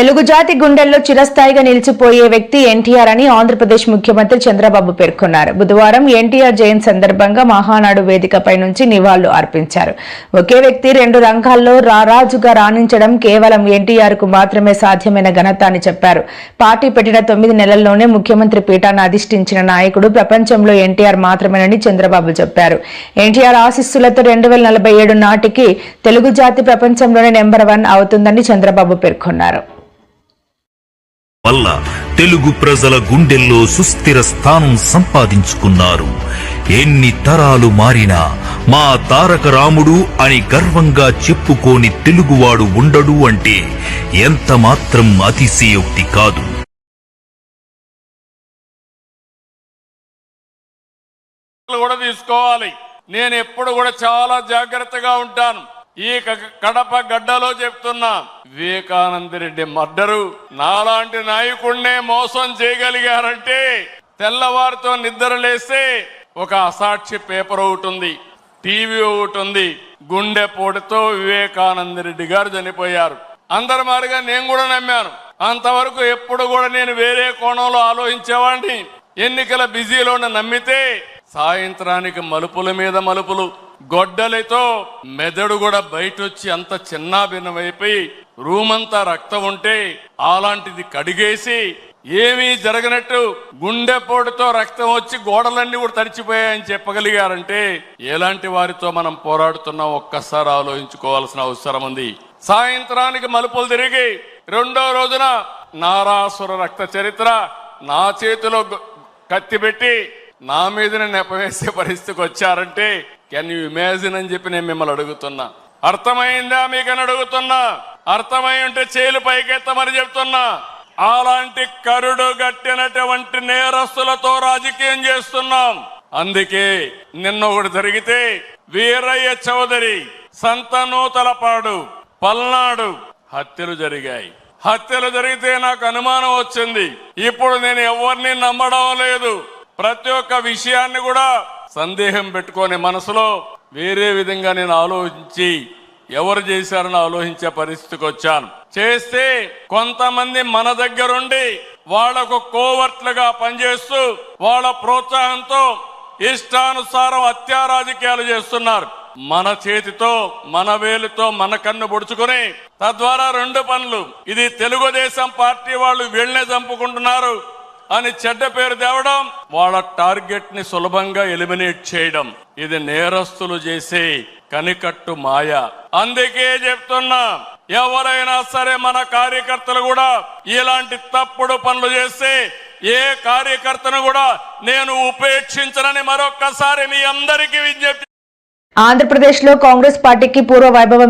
తెలుగు జాతి గుండెల్లో చిరస్థాయిగా నిలిచిపోయే వ్యక్తి ఎన్టీఆర్ అని ఆంధ్రప్రదేశ్ ముఖ్యమంత్రి చంద్రబాబు పేర్కొన్నారు. బుధవారం ఎన్టీఆర్ జయంతి సందర్భంగా మహానాడు వేదికపై నుంచి నివాళులు అర్పించారు. ఒకే వ్యక్తి రెండు రంగాల్లో రారాజుగా రాణించడం కేవలం ఎన్టీఆర్కు మాత్రమే సాధ్యమైన ఘనత అని చెప్పారు. పార్టీ పెట్టిన తొమ్మిది నెలల్లోనే ముఖ్యమంత్రి పీఠాన్ని అధిష్ఠించిన నాయకుడు ప్రపంచంలో ఎన్టీఆర్ మాత్రమేనని చంద్రబాబు చెప్పారు. ఎన్టీఆర్ ఆశీస్సులతో రెండు వేల నలభై ఏడు నాటికి తెలుగు జాతి ప్రపంచంలోనే నెంబర్ వన్ అవుతుందని చంద్రబాబు పేర్కొన్నారు. వల్ల తెలుగు ప్రజల గుండెల్లో సుస్థిర స్థానం సంపాదించుకున్నారు. ఎన్ని తరాలు మారినా మా తారక రాముడు అని గర్వంగా చెప్పుకోని తెలుగువాడు ఉండడు అంటే ఎంత మాత్రం అతిశయోక్తి కాదు. కూడా తీసుకోవాలి. నేను ఎప్పుడు కూడా చాలా జాగ్రత్తగా ఉంటాను. ఈ క- కడప గడ్డలో చెప్తున్నా వివేకానంద రెడ్డి మర్డరు. నాలాంటి నాయకుడినే మోసం చేయగలిగారంటే తెల్లవారితో నిద్ర లేస్తే ఒక అసాక్షి పేపర్ ఒకటి ఉంది టీవీ ఒకటి ఉంది. పొడితో వివేకానంద రెడ్డి గారు చనిపోయారు. అందరి మారిగా నేను కూడా నమ్మాను. అంతవరకు ఎప్పుడు కూడా నేను వేరే కోణంలో ఆలోచించేవాడిని. ఎన్నికల బిజీలో నమ్మితే సాయంత్రానికి మలుపుల మీద మలుపులు గొడ్డలితో మెదడు కూడా బయట వచ్చి అంత చిన్నాభిన్నమైపోయి రూమంతా రూమ్ అంతా రక్తం ఉంటే అలాంటిది కడిగేసి ఏమీ జరగనట్టు గుండెపోటుతో రక్తం వచ్చి గోడలన్నీ కూడా తడిచిపోయాయని చెప్పగలిగారంటే ఎలాంటి వారితో మనం పోరాడుతున్నాం ఒక్కసారి ఆలోచించుకోవాల్సిన అవసరం ఉంది. సాయంత్రానికి మలుపులు తిరిగి రెండో రోజున నారాసుర రక్త చరిత్ర నా చేతిలో కత్తిపెట్టి కత్తి పెట్టి నా మీదనే నెపవేసే పరిస్థితికి వచ్చారంటే కెన్ యూ ఇమాజిన్ అని చెప్పి నేను మిమ్మల్ని అడుగుతున్నా. అర్థమైందా మీకని అడుగుతున్నా. అర్థమై ఉంటే చేలు పైకెత్తమని చెప్తున్నా. అలాంటి కరుడు గట్టినటువంటి నేరస్తులతో రాజకీయం చేస్తున్నాం. అందుకే నిన్న ఒకటి జరిగితే వీరయ్య చౌదరి సంతనూతలపాడు పల్నాడు హత్యలు జరిగాయి. హత్యలు జరిగితే నాకు అనుమానం వచ్చింది. ఇప్పుడు నేను ఎవరిని నమ్మడం లేదు. ప్రతి ఒక్క విషయాన్ని కూడా సందేహం పెట్టుకొని మనసులో వేరే విధంగా నేను ఆలోచించి ఎవరు చేశారని ఆలోచించే పరిస్థితికి వచ్చాను. చేస్తే కొంతమంది మన దగ్గరుండి వాళ్ళకు కోవర్ట్లుగా పనిచేస్తూ వాళ్ళ ప్రోత్సాహంతో ఇష్టానుసారం అత్యారాజకీయాలు చేస్తున్నారు. మన చేతితో మన వేలుతో మన కన్ను పొడుచుకుని తద్వారా రెండు పనులు. ఇది తెలుగుదేశం పార్టీ వాళ్ళు వీళ్ళనే చంపుకుంటున్నారు అని చెడ్డ పేరు తేవడం వాళ్ళ టార్గెట్ని సులభంగా ఎలిమినేట్ చేయడం. ఇది నేరస్తులు చేసే కనికట్టు మాయ. అందుకే చెప్తున్నా ఎవరైనా సరే మన కార్యకర్తలు కూడా ఇలాంటి తప్పుడు పనులు చేస్తే ఏ కార్యకర్తను కూడా నేను ఉపేక్షించనని మరొక్కసారి మీ అందరికీ విజ్ఞప్తి ఆంధ్రప్రదేశ్లో కాంగ్రెస్ పార్టీకి పూర్వ వైభవం